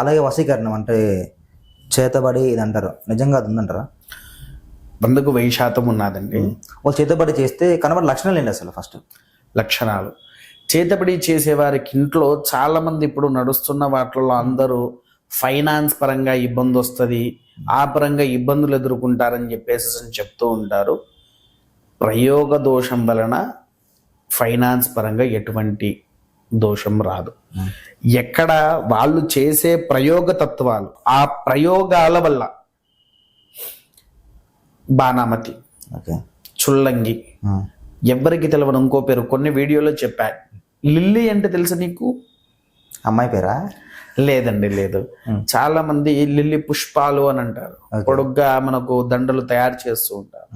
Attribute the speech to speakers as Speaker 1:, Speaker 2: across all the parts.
Speaker 1: అలాగే వశీకరణం అంటే చేతబడి ఇది అంటారు నిజంగా అది ఉందంటారా?
Speaker 2: వందకు వెయ్యి శాతం ఉన్నదండి.
Speaker 1: వాళ్ళు చేతబడి చేస్తే కనబడి లక్షణాలు ఏంటి అసలు ఫస్ట్?
Speaker 2: లక్షణాలు. చేతబడి చేసేవారికి ఇంట్లో చాలా మంది ఇప్పుడు నడుస్తున్న వాటిల్లో అందరూ ఫైనాన్స్ పరంగా ఇబ్బంది వస్తుంది. ఆ పరంగా ఇబ్బందులు ఎదుర్కొంటారని చెప్పేసి అని చెప్తూ ఉంటారు. ప్రయోగ దోషం వలన ఫైనాన్స్ పరంగా ఎటువంటి దోషం రాదు. ఎక్కడ వాళ్ళు చేసే ప్రయోగ తత్వాలు ఆ ప్రయోగాల వల్ల బాణామతి చుల్లంగి ఎవ్వరికి తెలియని ఇంకో పేరు కొన్ని వీడియోలో చెప్పా. లిల్లీ అంటే తెలుసా నీకు?
Speaker 1: అమ్మాయి పేరా?
Speaker 2: లేదండి లేదు. చాలా మంది లిల్లీ పుష్పాలు అని అంటారు. పొడుగ్గా మనకు దండలు తయారు చేస్తూ ఉంటారు.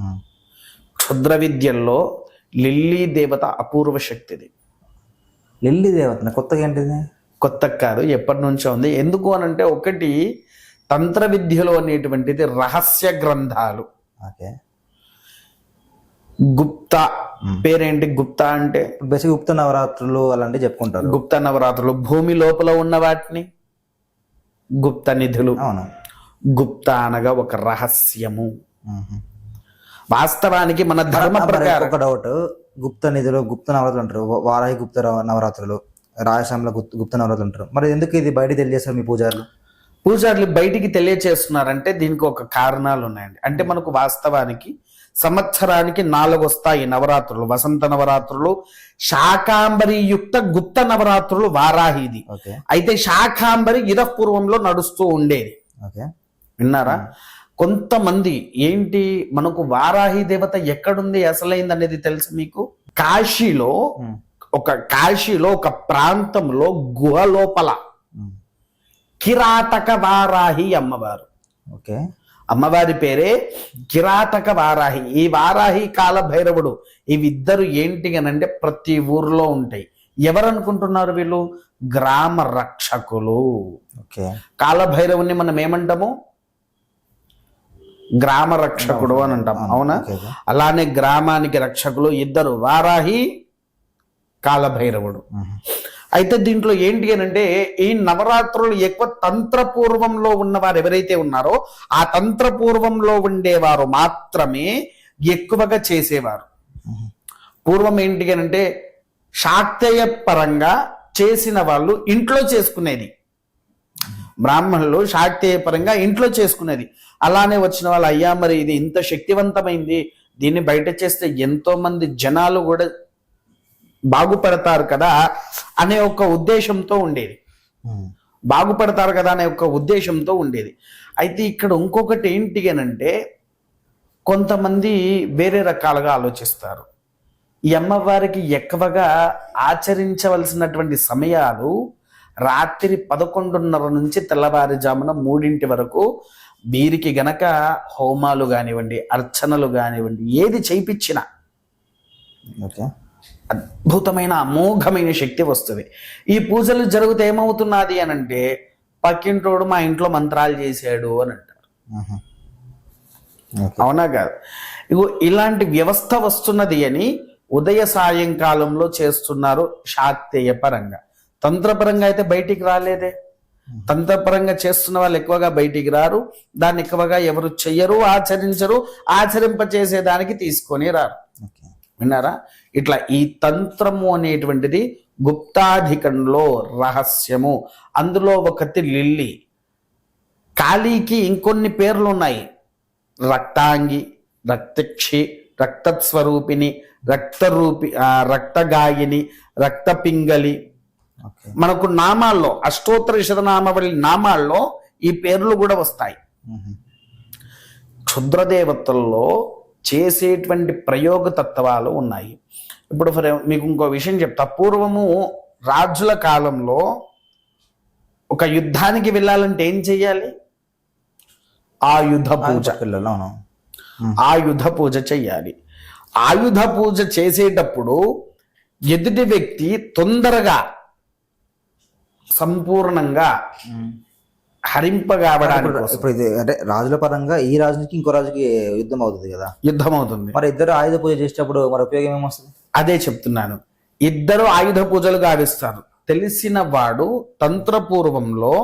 Speaker 2: క్షుద్ర విద్యల్లో లిల్లీ దేవత అపూర్వ శక్తిది.
Speaker 1: లిల్లీ దేవత కొత్తగా ఏంటిది?
Speaker 2: కొత్త కాదు ఎప్పటి నుంచో ఉంది. ఎందుకు అని అంటే ఒకటి తంత్ర విద్యలో అనేటువంటిది రహస్య గ్రంథాలు.
Speaker 1: ఓకే.
Speaker 2: గుప్త పేరేంటి? గుప్త అంటే?
Speaker 1: బేసిక్ గుప్త నవరాత్రులు అలాంటివి చెప్పుకుంటారు.
Speaker 2: గుప్త నవరాత్రులు. భూమి లోపల ఉన్న వాటిని గుప్త నిధులు.
Speaker 1: అవును.
Speaker 2: గుప్త అనగా ఒక రహస్యము. వాస్తవానికి మన ధర్మ ప్రకారం
Speaker 1: ఒక డౌట్ గుప్త నిధులు గుప్త నవరాత్రులు అంటారు. వారాహి గుప్త నవరాత్రులు రాయశ్యామల గుప్త గుప్త నవరాత్రులు అంటారు. మరి ఎందుకు ఇది బయట తెలియజేస్తారు మీ పూజారులు?
Speaker 2: పూజారులు బయటికి తెలియచేస్తున్నారంటే దీనికి ఒక కారణాలు ఉన్నాయండి. అంటే మనకు వాస్తవానికి సంవత్సరానికి నాలుగు వస్తాయి నవరాత్రులు. వసంత నవరాత్రులు శాకాంబరి యుక్త గుప్త నవరాత్రులు వారాహిది.
Speaker 1: ఓకే.
Speaker 2: అయితే శాకాంబరి ఇరపూర్వంలో నడుస్తూ ఉండేది.
Speaker 1: ఓకే.
Speaker 2: విన్నారా? కొంతమంది ఏంటి మనకు వారాహి దేవత ఎక్కడుంది అసలైంది అనేది తెలుసు మీకు? కాశీలో. ఒక కాశీలో ఒక ప్రాంతంలో గుహ లోపల. కిరాటక వారాహి అమ్మవారు.
Speaker 1: ఓకే.
Speaker 2: అమ్మవారి పేరే కిరాటక వారాహి. ఈ వారాహి కాల భైరవుడు. ఇవిద్దరు ఏంటి అని అంటే ప్రతి ఊర్లో ఉంటాయి. ఎవరు అనుకుంటున్నారు వీళ్ళు? గ్రామ రక్షకులు.
Speaker 1: ఓకే.
Speaker 2: కాలభైరవుని మనం ఏమంటాము? గ్రామ రక్షకుడు అని అంటాం అవునా. అలానే గ్రామానికి రక్షకులు ఇద్దరు వారాహి కాలభైరవుడు. అయితే దీంట్లో ఏంటి అని అంటే ఈ నవరాత్రులు ఎక్కువ తంత్రపూర్వంలో ఉన్నవారు ఎవరైతే ఉన్నారో ఆ తంత్రపూర్వంలో ఉండేవారు మాత్రమే ఎక్కువగా చేసేవారు. పూర్వం ఏంటి అని అంటే శాక్తేయ పరంగా చేసిన వాళ్ళు ఇంట్లో చేసుకునేది బ్రాహ్మణులు శాక్తేయ పరంగా ఇంట్లో చేసుకునేది. అలానే వచ్చిన వాళ్ళు అయ్యా మరి ఇది ఇంత శక్తివంతమైంది. దీన్ని బయట చేస్తే ఎంతో మంది జనాలు కూడా బాగుపడతారు కదా అనే ఒక ఉద్దేశంతో ఉండేది. బాగుపడతారు కదా అనే ఒక ఉద్దేశంతో ఉండేది. అయితే ఇక్కడ ఇంకొకటి ఏంటి అని అంటే కొంతమంది వేరే రకాలుగా ఆలోచిస్తారు. ఈ అమ్మవారికి ఎక్కువగా ఆచరించవలసినటువంటి సమయాలు రాత్రి పదకొండున్నర నుంచి తెల్లవారుజామున మూడింటి వరకు వీరికి గనక హోమాలు కానివ్వండి అర్చనలు కానివ్వండి ఏది చేయించినా
Speaker 1: ఓకే.
Speaker 2: అద్భుతమైన అమోఘమైన శక్తి వస్తుంది. ఈ పూజలు జరిగితే ఏమవుతున్నది అని అంటే పక్కింటోడు మా ఇంట్లో మంత్రాలు చేశాడు అని అంటారు. అవునా కాదు? ఇగో ఇలాంటి వ్యవస్థ వస్తున్నది అని ఉదయ సాయంకాలంలో చేస్తున్నారు శాక్తేయ పరంగా. తంత్రపరంగా అయితే బయటికి రాలేదే. తంత్రపరంగా చేస్తున్న వాళ్ళు ఎక్కువగా బయటికి రారు. దాన్ని ఎక్కువగా ఎవరు చెయ్యరు ఆచరించరు. ఆచరింపచేసేదానికి తీసుకొని రారు. విన్నారా? ఇట్లా ఈ తంత్రము అనేటువంటిది గుప్తాధికంలో రహస్యము. అందులో ఒకటి లిల్లీ. కాళీకి ఇంకొన్ని పేర్లు ఉన్నాయి రక్తాంగి రక్తక్షి రక్తస్వరూపిణి రక్తరూపి రక్తగాయిని రక్తపింగలి
Speaker 1: ఓకే
Speaker 2: మనకు నామాల్లో అష్టోత్తర శతనామవళి నామాల్లో ఈ పేర్లు కూడా వస్తాయి. క్షుద్రదేవతల్లో చేసేటువంటి ప్రయోగ తత్వాలు ఉన్నాయి. ఇప్పుడు ఫర్ మీకు ఇంకో విషయం చెప్తా. పూర్వము రాజుల కాలంలో ఒక యుద్ధానికి వెళ్ళాలంటే ఏం చెయ్యాలి? ఆయుధ పూజ. ఆయుధ పూజ చెయ్యాలి. ఆయుధ పూజ చేసేటప్పుడు ఎదుటి వ్యక్తి తొందరగా సంపూర్ణంగా హరింపగావడానికి
Speaker 1: ఇప్పుడు ఇది అంటే రాజుల పరంగా ఈ రాజుకి ఇంకో రాజుకి యుద్ధం అవుతుంది కదా.
Speaker 2: యుద్ధం అవుతుంది
Speaker 1: మరి ఇద్దరు ఆయుధ పూజ చేసేటప్పుడు మరి ఉపయోగం ఏమొస్తుంది?
Speaker 2: అదే చెప్తున్నాను. ఇద్దరు ఆయుధ పూజలు గావిస్తారు. తెలిసిన వాడు తంత్రపూర్వంలో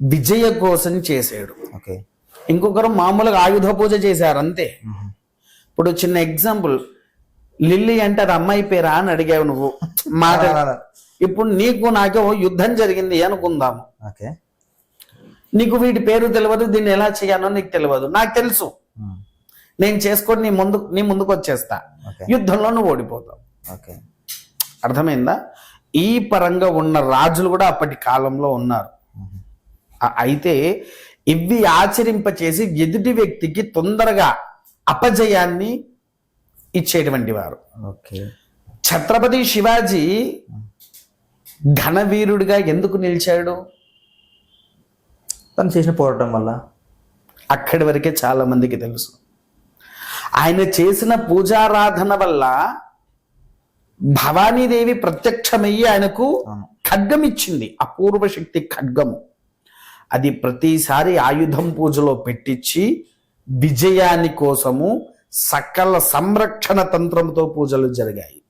Speaker 2: విజయ కోసం చేసాడు
Speaker 1: ఓకే.
Speaker 2: ఇంకొకరు మామూలుగా ఆయుధ పూజ చేశారు అంతే. ఇప్పుడు చిన్న ఎగ్జాంపుల్ లిల్లీ అంటే అది అమ్మాయి పేరా అని అడిగావు నువ్వు? మాట ఇప్పుడు నీకు నాకే యుద్ధం జరిగింది అనుకుందాము
Speaker 1: ఓకే.
Speaker 2: నీకు వీటి పేరు తెలియదు దీన్ని ఎలా చేయాలో నీకు తెలియదు నాకు తెలుసు. నేను చేసుకొని నీ ముందు నీ ముందుకు వచ్చేస్తా. యుద్ధంలో నువ్వు ఓడిపోతావు.
Speaker 1: ఓకే.
Speaker 2: అర్థమైందా? ఈ పరంగా ఉన్న రాజులు కూడా అప్పటి కాలంలో ఉన్నారు. అయితే ఇవి ఆచరింపచేసి ఎదుటి వ్యక్తికి తొందరగా అపజయాన్ని ఇచ్చేటువంటి వారు.
Speaker 1: ఓకే.
Speaker 2: ఛత్రపతి శివాజీ ఘనవీరుడిగా ఎందుకు నిలిచాడు?
Speaker 1: తను చేసిన పోరాటం వల్ల.
Speaker 2: అక్కడి వరకే చాలా మందికి తెలుసు. ఆయన చేసిన పూజారాధన వల్ల భవానీదేవి ప్రత్యక్షమయ్యి ఆయనకు. ఖడ్గం ఇచ్చింది అపూర్వ శక్తి ఖడ్గము. అది ప్రతిసారి ఆయుధం పూజలో పెట్టించి విజయాని కోసము సకల సంరక్షణ తంత్రంతో పూజలు జరిగాయి.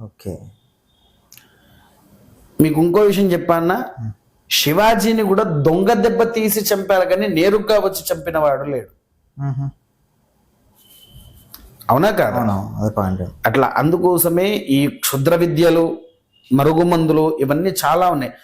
Speaker 1: ఓకే.
Speaker 2: మీకు ఇంకో విషయం చెప్పానా శివాజీని కూడా దొంగ దెబ్బ తీసి చంపారు కానీ నేరుగా వచ్చి చంపిన వాడు లేడు. అవునా కాదా? అట్లా అందుకోసమే ఈ క్షుద్ర విద్యలు మరుగుమందులు ఇవన్నీ చాలా ఉన్నాయి.